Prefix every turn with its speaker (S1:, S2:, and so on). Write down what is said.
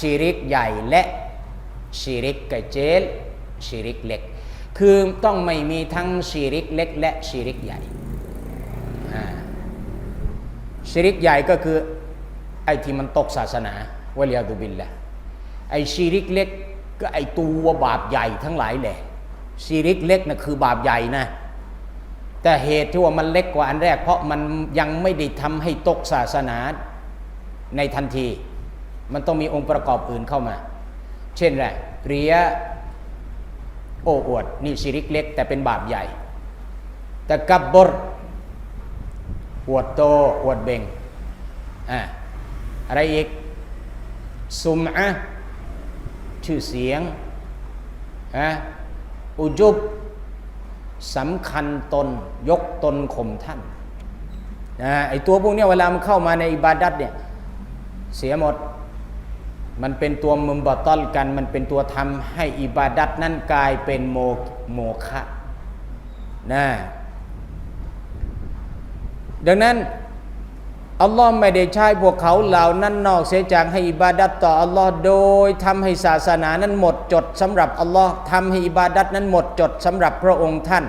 S1: ชีริกใหญ่และชีริกกระเจลชีริกเล็ก คือต้องไม่มีทั้งชีริกเล็ก และชีริกใหญ่ชีริกใหญ่ก็คือไอ้ที่มันตกศาสนาวะลียาตุบิลละไอ้ชีริกเล็กก็ไอ้ตัวบาปใหญ่ทั้งหลายแหละชีริกเล็กนะคือบาปใหญ่นะแต่เหตุที่ว่ามันเล็กกว่าอันแรก เพราะมันยังไม่ได้ทำให้ตกศาสนาในทันที มันต้องมีองค์ประกอบอื่นเข้ามา เช่นแหละเรียโอ้อวด นี่ชิริกเล็ก แต่เป็นบาปใหญ่ แต่กับบรอวดโตอวดเบ่งอ่าอะไรอีกซุมอะชื่อเสียงอะอุจุบสำคัญตนยกตนข่มท่านนะไอตัวพวกเนี้ยเวลามันเข้ามาในอิบาดัตเนี่ย เสียหมด มันเป็นตัวมุมบอตอลกัน มันเป็นตัวทำให้อิบาดัตนั้นกลายเป็นโมโมฆะนะดังนั้นอัลลอฮ์ไม่ได้ใช้พวกเขาเหล่านั้นนอกเสียจากให้อิบาดัตต่ออัลลอฮ์โดยทำให้ศาสนานั้นหมดจดสำหรับอัลลอฮ์ทำให้อิบาดัตนั้นหมดจดสำหรับพระองค์ท่าน